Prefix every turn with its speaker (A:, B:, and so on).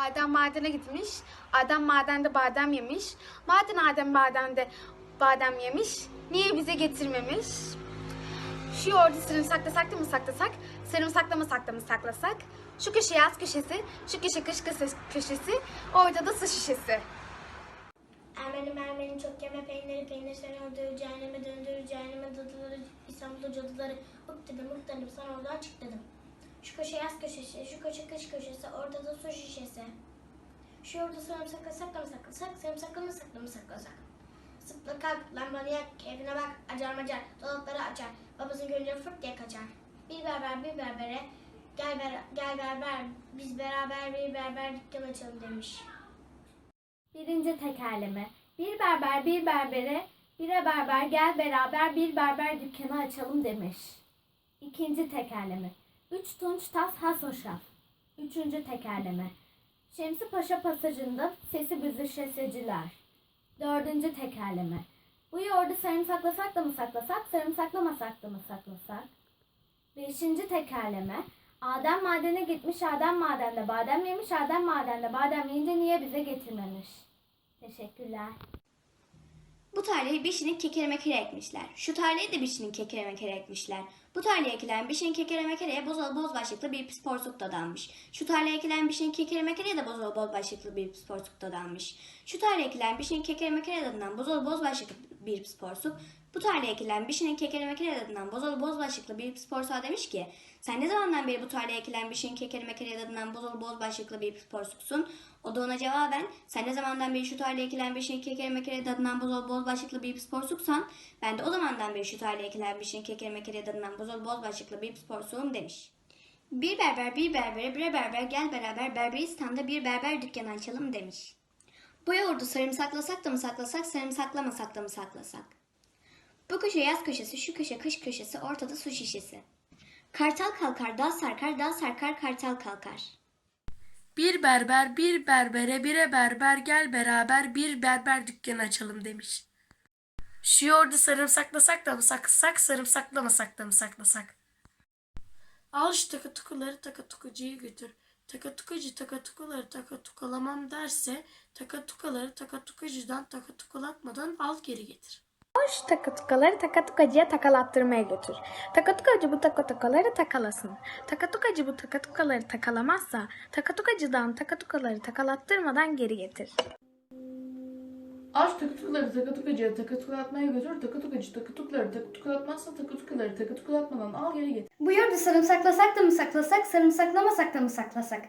A: Adem madene gitmiş. Adem madende badem yemiş. Maden Adem madende badem yemiş. Niye bize getirmemiş? Şu yoğurdu sarımsaklasak da mı saklasak? Sarımsakla mı sakla mı saklasak? Şu köşe yaz köşesi, şu köşe kış köşesi, köşesi ortada su şişesi.
B: Ermeni mermeni çok yeme peyniri peynir seni öldürür cehenneme döndürür cehenneme dadıları İstanbul'da cadıları hık dedim hık dedim sana oradan çık dedim. Şu köşe yaz köşesi, şu köşe kış köşesi, ortada su şişesi. Şu yolda sarımsakla sakla mı saklasak, sarımsakla mı sakla mı saklasak. Sıpla kalk, lambanı yak, keyfine bak, acar macar, dolapları açar, babasının görünce fırt diye kaçar. Bir berber bir berbere, gel, ber gel berber, biz beraber bir berber dükkan açalım demiş.
C: Birinci tekerleme. Bir berber bir berbere, bire berber gel beraber bir berber dükkanı açalım demiş. İkinci tekerleme. Üç tunç tas has hoşaf. Üçüncü tekerleme. Şemsi Paşa pasajında sesi büzüşesiciler. Dördüncü tekerleme. Bu yoğurdu sarımsaklasak da mı saklasak, sarımsaklamasak da mı saklasak? Beşinci tekerleme. Adem madene gitmiş, Adem madende badem yemiş, Adem madende badem yiyince niye bize getirmemiş? Teşekkürler.
D: Bu tarlaya Bişi'nin kekere mekere ekmişler. Şu tarlaya da Bişi'nin kekere mekere ekmişler. Bu tarlaya ekilen Bişi'nin kekere mekereye bozol boz başlıklı bir pis porsuk dadanmış. Şu tarlaya ekilen Bişi'nin kekere mekereye de bozol boz başlıklı bir pis porsuk dadanmış. Şu tarlaya ekilen Bişi'nin kekere mekereye dadınan bozol boz başlıklı bir pis porsuk. Bu tarlaya ekilen Bişi'nin kekere mekereye dadınan bozol boz başlıklı bir pis porsuğa demiş ki sen ne zamandan beri bu tarlaya ekilen Bişi'nin kekere mekereye dadınan bozol boz başlıklı bir pis porsuksun? O da ona cevaben sen ne zamandan beri şu tarlaya ekilen bir şeyin kekere mekere dadınan bozol boz başlıklı bir sporsuksan ben de o zamandan beri şu tarlaya ekilen bir şeyin kekere mekere dadınan bozol boz başlıklı bir sporsuğum demiş. Bir berber bir berbere bre berber gel beraber Berberistan'da bir berber dükkanı açalım demiş. Bu yoğurdu sarımsaklasak da mı saklasak sarımsaklamasak da mı saklasak? Bu köşe yaz köşesi şu köşe kış köşesi ortada su şişesi. Kartal kalkar dağ sarkar dağ sarkar kartal kalkar.
E: Bir berber bir berbere bire berber gel beraber bir berber dükkanı açalım demiş. Şu yoğurdu sarımsaklasak da mı saklasak, sarımsaklamasak da mı saklasak? Al şu takatukuları takatukucuya götür. Takatukucu takatukuları takatukalamam derse takatukaları takatukucudan takatukalatmadan al geri getir.
A: Hoş takatukaları takatukacıya takalattırmaya götür. Takatukacı bu takatukaları takalasın. Takatukacı bu takatukaları takalamazsa takatukacıdan takatukaları takalattırmadan geri getir.
F: Aç takatukaları takatukacıya takatukalatmaya götür. Takatukacı takatukları takatukalatmazsa takatukaları takatukalatmadan al geri getir.
G: Bu yoğurdu sarımsaklasak da mı saklasak, sarımsaklamasak da mı saklasak?